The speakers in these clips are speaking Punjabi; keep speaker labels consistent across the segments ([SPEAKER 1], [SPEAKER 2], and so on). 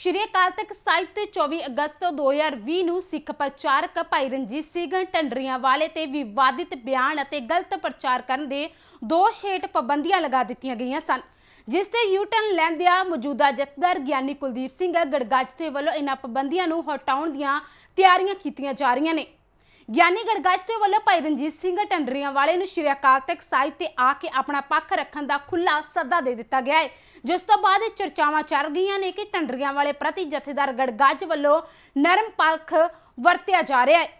[SPEAKER 1] ਸ਼੍ਰੀ ਅਕਾਲ ਤਖਤ ਸਾਹਿਬ ਤੇ 24 ਅਗਸਤ 2020 ਨੂੰ ਸਿੱਖ ਪ੍ਰਚਾਰਕ ਭਾਈ ਰਣਜੀਤ ਸਿੰਘ ਢੰਡਰੀਆਂ ਵਾਲੇ ਤੇ ਵਿਵਾਦਿਤ ਬਿਆਨ ਅਤੇ ਗਲਤ ਪ੍ਰਚਾਰ ਕਰਨ ਦੇ ਦੋਸ਼ ਹੇਠ ਪਾਬੰਦੀਆਂ ਲਗਾ ਦਿੱਤੀਆਂ ਗਈਆਂ ਸਨ, ਜਿਸ ਤੇ ਯੂਟਨ ਲੈਂਦਿਆਂ ਮੌਜੂਦਾ ਜਥੇਦਾਰ ਗਿਆਨੀ ਕੁਲਦੀਪ ਸਿੰਘ ਗੜਗਾਜਤੇ ਵੱਲੋਂ ਇਹਨਾਂ ਪਾਬੰਦੀਆਂ ਨੂੰ ਹਟਾਉਣ ਦੀਆਂ ਤਿਆਰੀਆਂ ਕੀਤੀਆਂ ਜਾ ਰਹੀਆਂ ਨੇ। ਗਿਆਨੀ ਗੜਗਾਜਤੇ ਵੱਲੋਂ ਭਾਈ ਰਣਜੀਤ ਸਿੰਘ ਟੰਡਰੀਆਂ ਵਾਲੇ ਨੂੰ ਸ਼੍ਰੀ ਅਕਾਲ ਤਖਤ ਸਾਹਿਬ ਤੇ ਆ ਕੇ ਆਪਣਾ ਪੱਖ ਰੱਖਣ ਦਾ ਖੁੱਲਾ ਸੱਦਾ ਦੇ ਦਿੱਤਾ ਗਿਆ ਹੈ। ਜਿਸ ਤੋਂ ਬਾਅਦ ਇਹ ਚਰਚਾਵਾਂ ਚੱਲ ਗਈਆਂ ਨੇ ਕਿ ਟੰਡਰੀਆਂ ਵਾਲੇ ਪ੍ਰਤੀ ਜਥੇਦਾਰ ਗੜਗਾਜ ਵੱਲੋਂ ਨਰਮ ਪੱਖ ਵਰਤਿਆ ਜਾ ਰਿਹਾ ਹੈ।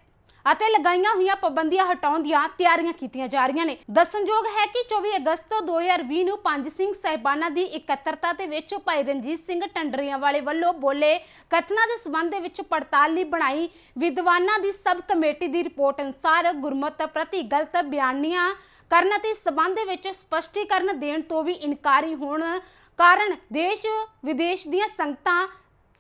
[SPEAKER 1] ਅਤੇ ਲਗਾਈਆਂ ਹੋਈਆਂ ਪਾਬੰਦੀਆਂ ਹਟਾਉਣ ਦੀਆਂ ਤਿਆਰੀਆਂ ਕੀਤੀਆਂ ਜਾ ਰਹੀਆਂ ਨੇ। ਦੱਸਣਯੋਗ ਹੈ ਕਿ 24 ਅਗਸਤ 2020 ਨੂੰ ਪੰਜ ਸਿੰਘ ਸਾਹਿਬਾਨਾਂ ਦੀ ਇਕੱਤਰਤਾ ਦੇ ਵਿੱਚ ਭਾਈ ਰਣਜੀਤ ਸਿੰਘ ਟੰਡਰੀਆਂ ਵਾਲੇ ਵੱਲੋਂ ਬੋਲੇ ਕਥਨਾਂ ਦੇ ਸਬੰਧ ਦੇ ਵਿੱਚ ਪੜਤਾਲ ਲਈ ਬਣਾਈ ਵਿਦਵਾਨਾਂ ਦੀ ਸਬ ਕਮੇਟੀ ਦੀ ਰਿਪੋਰਟ ਅਨੁਸਾਰ ਗੁਰਮਤ ਪ੍ਰਤੀ ਗਲਤ ਬਿਆਨੀਆਂ ਕਰਨ ਅਤੇ ਇਸ ਸਬੰਧ ਦੇ ਵਿੱਚ ਸਪਸ਼ਟੀਕਰਨ ਦੇਣ ਤੋਂ ਵੀ ਇਨਕਾਰੀ ਹੋਣ ਕਾਰਨ ਦੇਸ਼ ਵਿਦੇਸ਼ ਦੀਆਂ ਸੰਗਤਾਂ,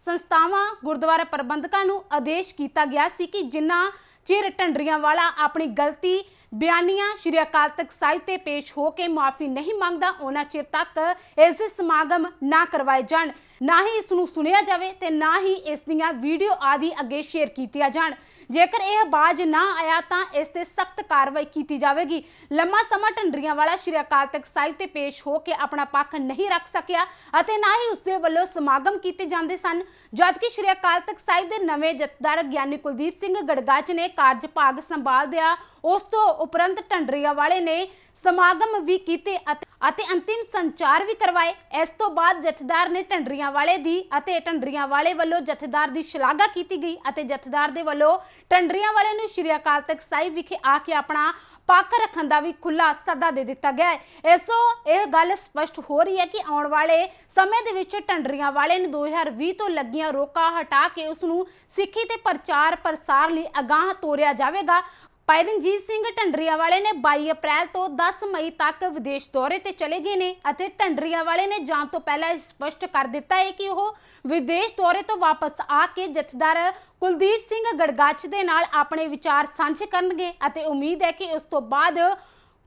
[SPEAKER 1] ਸੰਸਥਾਵਾਂ, ਗੁਰਦੁਆਰਾ ਪ੍ਰਬੰਧਕਾਂ ਨੂੰ ਆਦੇਸ਼ ਕੀਤਾ ਗਿਆ ਸੀ ਕਿ ਜਿਨ੍ਹਾਂ ਚਿਰ ਢੰਡਰੀਆਂ ਵਾਲਾ ਆਪਣੀ ਗਲਤੀ ਬਿਆਨੀਆਂ ਸ਼੍ਰੀ ਅਕਾਲ ਤਖਤ ਸਾਹਿਬ ਤੇ ਪੇਸ਼ ਹੋ ਕੇ ਮਾਫੀ ਨਹੀਂ ਮੰਗਦਾ, ਉਹਨਾਂ ਚਿਰ ਤੱਕ ਇਸ ਦੇ ਸਮਾਗਮ ਨਾ ਕਰਵਾਏ ਜਾਣ। ਨਾ ਹੀ ਇਸ ਨੂੰ ਸੁਣਿਆ ਜਾਵੇ ਤੇ ਨਾ ਹੀ ਇਸ ਦੀਆਂ ਵੀਡੀਓ ਆਦਿ ਅੱਗੇ ਸ਼ੇਅਰ ਕੀਤੀਆਂ ਜਾਣ। ਜੇਕਰ ਇਹ ਬਾਜ ਨਾ ਆਇਆ ਤਾਂ ਇਸ ਤੇ ਸਖਤ ਕਾਰਵਾਈ ਕੀਤੀ ਜਾਵੇਗੀ। ਲੰਮਾ ਸਮਾਂ ਢੰਡਰੀਆਂ ਵਾਲਾ ਸ਼੍ਰੀ ਅਕਾਲ ਤਖਤ ਸਾਹਿਬ ਤੇ ਪੇਸ਼ ਹੋ ਕੇ ਆਪਣਾ ਪੱਖ ਨਹੀਂ ਰੱਖ ਸਕਿਆ ਅਤੇ ਨਾ ਹੀ ਉਸਦੇ ਵੱਲੋਂ ਸਮਾਗਮ ਕੀਤੇ ਜਾਂਦੇ ਸਨ, ਜਦਕਿ ਸ਼੍ਰੀ ਅਕਾਲ ਤਖਤ ਸਾਹਿਬ ਦੇ ਨਵੇਂ ਜਥੇਦਾਰ ਗਿਆਨੀ ਕੁਲਦੀਪ ਸਿੰਘ ਗੜਗਾਚ ਨੇ ਕਾਰਜਭਾਗ ਸੰਭਾਲਦਿਆਂ ਉਸ ਤੋਂ ਉਪਰੰਤ ਢੰਡਰੀਆਂ ਵਾਲੇ ਨੇ ਸਮਾਗਮ ਵੀ ਕੀਤੇ ਅਤੇ- ਅੰਤਿਮ ਸੰਚਾਰ ਵੀ ਕਰਵਾਏ। ਇਸ ਤੋਂ ਬਾਅਦ ਜਥੇਦਾਰ ਨੇ ਢੰਡਰੀਆਂ ਵਾਲੇ ਦੀ ਅਤੇ ਢੰਡਰੀਆਂ ਵਾਲੇ ਵੱਲੋਂ ਜਥੇਦਾਰ ਦੀ ਸ਼ਲਾਘਾ ਕੀਤੀ ਗਈ ਅਤੇ ਜਥੇਦਾਰ ਦੇ ਵੱਲੋਂ ਢੰਡਰੀਆਂ ਵਾਲੇ ਨੂੰ ਸ਼੍ਰੀ ਅਕਾਲ ਤਖਤ ਸਾਹਿਬ ਵਿਖੇ ਆ ਕੇ ਆਪਣਾ ਪੱਖ ਰੱਖਣ ਦਾ ਵੀ ਖੁੱਲਾ ਸੱਦਾ ਦੇ ਦਿੱਤਾ ਗਿਆ ਹੈ। ਇਸ ਇਹ ਗੱਲ ਸਪਸ਼ਟ ਹੋ ਰਹੀ ਹੈ ਕਿ ਆਉਣ ਵਾਲੇ ਸਮੇਂ ਦੇ ਵਿੱਚ ਢੰਡਰੀਆਂ ਵਾਲੇ ਨੂੰ 2020 ਤੋਂ ਲੱਗੀਆਂ ਰੋਕਾਂ ਹਟਾ ਕੇ ਉਸ ਨੂੰ ਸਿੱਖੀ ਤੇ ਪ੍ਰਚਾਰ ਪ੍ਰਸਾਰ ਲਈ ਅਗਾਹ ਤੋਰਿਆ ਜਾਵੇਗਾ। ਭਾਈ ਰਣਜੀਤ ਸਿੰਘ ਢੰਡਰੀਆਂ ਨੇ 22 ਅਪ੍ਰੈਲ ਤੋਂ 10 ਮਈ ਤੱਕ ਵਿਦੇਸ਼ ਦੌਰੇ ਤੇ ਚਲੇ ਗਏ ਨੇ ਅਤੇ ਢੰਡਰੀਆਂ ਵਾਲੇ ਨੇ ਜਾਣ ਤੋਂ ਪਹਿਲਾਂ ਸਪਸ਼ਟ ਕਰ ਦਿੱਤਾ ਹੈ ਕਿ ਉਹ ਵਿਦੇਸ਼ ਦੌਰੇ ਤੋਂ ਵਾਪਸ ਆ ਕੇ ਜਥੇਦਾਰ ਕੁਲਦੀਪ ਸਿੰਘ ਗੜਗਾਚ ਦੇ ਨਾਲ ਆਪਣੇ ਵਿਚਾਰ ਸਾਂਝੇ ਕਰਨਗੇ ਅਤੇ ਉਮੀਦ ਹੈ ਕਿ ਉਸ ਤੋਂ ਬਾਅਦ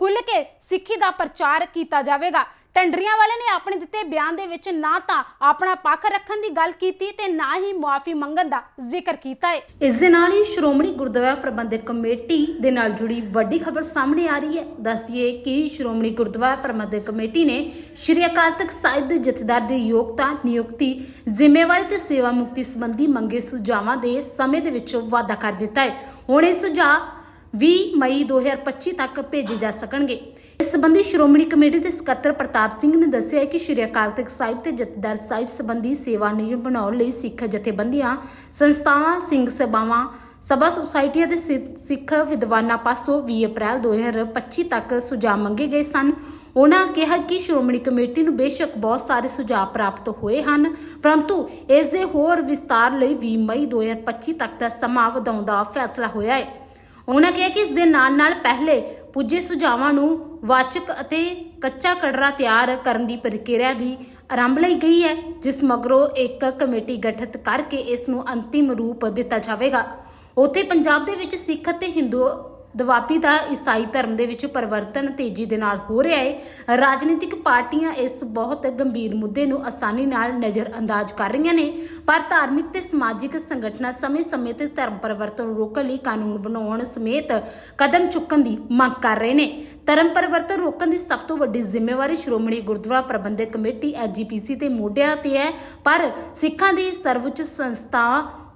[SPEAKER 1] ਖੁੱਲ੍ਹ ਕੇ ਸਿੱਖੀ ਦਾ ਪ੍ਰਚਾਰ ਕੀਤਾ ਜਾਵੇਗਾ। ਟੰਡਰੀਆਂ ਵਾਲੇ ਨੇ ਆਪਣੇ ਦਿੱਤੇ ਬਿਆਨ ਦੇ ਵਿੱਚ ਨਾ ਤਾਂ ਆਪਣਾ ਪੱਖ ਰੱਖਣ ਦੀ ਗੱਲ ਕੀਤੀ ਤੇ ਨਾ ਹੀ ਮੁਆਫੀ ਮੰਗਣ ਦਾ ਜ਼ਿਕਰ ਕੀਤਾ ਹੈ ਇਸ ਦੇ ਨਾਲ ਹੀ ਸ਼੍ਰੋਮਣੀ ਗੁਰਦੁਆਰਾ ਪ੍ਰਬੰਧਕ ਕਮੇਟੀ ਦੇ ਨਾਲ ਜੁੜੀ ਵੱਡੀ ਖਬਰ ਸਾਹਮਣੇ ਆ ਰਹੀ ਹੈ। ਦੱਸੀਏ ਕਿ ਸ਼੍ਰੋਮਣੀ ਗੁਰਦੁਆਰਾ ਪ੍ਰਬੰਧਕ ਕਮੇਟੀ ਨੇ ਸ਼੍ਰੀ ਅਕਾਲ ਤਖਤ ਸਾਹਿਬ ਦੇ ਜਥੇਦਾਰ ਦੀ ਯੋਗਤਾ, ਨਿਯੁਕਤੀ, ਜ਼ਿੰਮੇਵਾਰੀ ਤੇ ਸੇਵਾ ਮੁਕਤੀ ਸੰਬੰਧੀ ਮੰਗੇ ਸੁਝਾਵਾਂ ਦੇ ਸਮੇਂ ਦੇ ਵਿੱਚ ਵਾਅਦਾ ਕਰ ਦਿੱਤਾ ਹੈ ਹੁਣ ਇਹ ਸੁਝਾਅ 20 ਮਈ 2025 ਤੱਕ ਭੇਜੇ ਜਾ ਸਕਣਗੇ। ਇਸ ਸੰਬੰਧੀ ਸ਼੍ਰੋਮਣੀ ਕਮੇਟੀ ਦੇ ਸਕੱਤਰ ਪ੍ਰਤਾਪ ਸਿੰਘ ਨੇ ਦੱਸਿਆ ਕਿ ਸ਼੍ਰੀ ਅਕਾਲ ਤਖਤ ਸਾਹਿਬ ਤੇ ਜਥੇਦਾਰ ਸਾਹਿਬ ਸੰਬੰਧੀ ਸੇਵਾ ਨਿਯਮ ਬਣਾਉਣ ਲਈ ਸਿੱਖ ਜਥੇਬੰਦੀਆਂ, ਸੰਸਥਾਵਾਂ, ਸਿੰਘ ਸਭਾਵਾਂ, ਸਭਾ ਸੁਸਾਇਟੀਆਂ ਦੇ ਸਿੱਖ ਵਿਦਵਾਨਾਂ ਪਾਸੋਂ 20 ਅਪ੍ਰੈਲ 2025 ਤੱਕ ਸੁਝਾਅ ਮੰਗੇ ਗਏ ਸਨ। ਉਹਨਾਂ ਕਿਹਾ ਕਿ ਸ਼੍ਰੋਮਣੀ ਕਮੇਟੀ ਨੂੰ ਬੇਸ਼ੱਕ ਬਹੁਤ ਸਾਰੇ ਸੁਝਾਅ ਪ੍ਰਾਪਤ ਹੋਏ ਹਨ, ਪਰੰਤੂ ਇਸ ਦੇ ਹੋਰ ਵਿਸਤਾਰ ਲਈ 20 ਮਈ 2025 ਤੱਕ ਦਾ ਸਮਾਂ ਵਧਾਉਣ ਦਾ ਫੈਸਲਾ ਹੋਇਆ ਹੈ। ਉਹਨਾਂ ਕਿਹਾ ਕਿ ਇਸ ਦੇ ਨਾਲ ਨਾਲ ਪਹਿਲੇ ਪੁੱਜੇ ਸੁਝਾਵਾਂ ਨੂੰ ਵਾਚਕ ਅਤੇ ਕੱਚਾ ਕੜਰਾ ਤਿਆਰ ਕਰਨ ਦੀ ਪ੍ਰਕਿਰਿਆ ਦੀ ਆਰੰਭ ਲਈ ਗਈ ਹੈ, ਜਿਸ ਮਗਰੋਂ ਇੱਕ ਕਮੇਟੀ ਗਠਿਤ ਕਰਕੇ ਇਸ ਨੂੰ ਅੰਤਿਮ ਰੂਪ ਦਿੱਤਾ ਜਾਵੇਗਾ। ਉੱਥੇ ਪੰਜਾਬ ਦੇ ਵਿੱਚ ਸਿੱਖ ਅਤੇ ਹਿੰਦੂ ਦਵਾਬੀ ਦਾ ਈਸਾਈ ਧਰਮ ਦੇ ਵਿੱਚ ਪਰਿਵਰਤਨ ਤੇਜ਼ੀ ਦੇ ਨਾਲ ਹੋ ਰਿਹਾ ਹੈ ਰਾਜਨੀਤਿਕ ਪਾਰਟੀਆਂ ਇਸ ਬਹੁਤ ਗੰਭੀਰ ਮੁੱਦੇ ਨੂੰ ਆਸਾਨੀ ਨਾਲ ਨਜ਼ਰ ਕਰ ਰਹੀਆਂ ਨੇ, ਪਰ ਧਾਰਮਿਕ ਤੇ ਸਮਾਜਿਕ ਸੰਗਠਨਾਂ ਸਮੇਂ-ਸਮੇਂ ਤੇ ਧਰਮ ਪਰਿਵਰਤਨ ਨੂੰ ਰੋਕਣ ਲਈ ਕਾਨੂੰਨ ਬਣਾਉਣ ਸਮੇਤ ਕਦਮ ਚੁੱਕਣ ਦੀ ਮੰਗ ਕਰ ਰਹੇ ਨੇ। ਧਰਮ ਪਰਿਵਰਤਨ ਰੋਕਣ ਦੀ ਸਭ ਤੋਂ ਵੱਡੀ ਜ਼ਿੰਮੇਵਾਰੀ ਸ਼੍ਰੋਮਣੀ ਗੁਰਦੁਆਰਾ ਪ੍ਰਬੰਧਕ ਕਮੇਟੀ ਐਸਜੀਪੀਸੀ ਤੇ ਮੋਢਿਆਂ ਤੇ ਹੈ, ਪਰ ਸਿੱਖਾਂ ਦੀ ਸਰਵਉੱਚ ਸੰਸਥਾ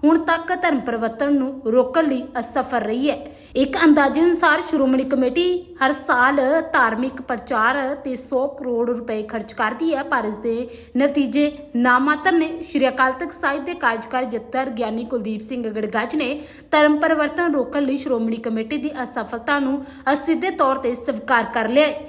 [SPEAKER 1] ਹੁਣ ਤੱਕ ਧਰਮ ਪਰਿਵਰਤਨ ਨੂੰ ਰੋਕਣ ਲਈ ਅਸਫਲ ਰਹੀ ਹੈ। ਇੱਕ ਅੰਦਾਜ਼ੇ ਅਨੁਸਾਰ ਸ਼੍ਰੋਮਣੀ ਕਮੇਟੀ ਹਰ ਸਾਲ ਧਾਰਮਿਕ ਪ੍ਰਚਾਰ ਤੇ 100 ਕਰੋੜ ਰੁਪਏ ਖਰਚ ਕਰਦੀ ਹੈ, ਪਰ ਇਸ ਦੇ ਨਤੀਜੇ ਨਾਮਾਤਰ ਨੇ। ਸ਼੍ਰੀ ਅਕਾਲ ਤਖਤ ਸਾਹਿਬ ਦੇ ਕਾਰਜਕਾਰੀ ਜੱਤਰ ਗਿਆਨੀ ਕੁਲਦੀਪ ਸਿੰਘ ਗੜਗਾਚ ਨੇ ਧਰਮ ਪਰਿਵਰਤਨ ਰੋਕਣ ਲਈ ਸ਼੍ਰੋਮਣੀ ਕਮੇਟੀ ਦੀ ਅਸਫਲਤਾ ਨੂੰ ਅਸਿੱਧੇ ਤੌਰ ਤੇ ਸਵੀਕਾਰ ਕਰ ਲਿਆ ਹੈ।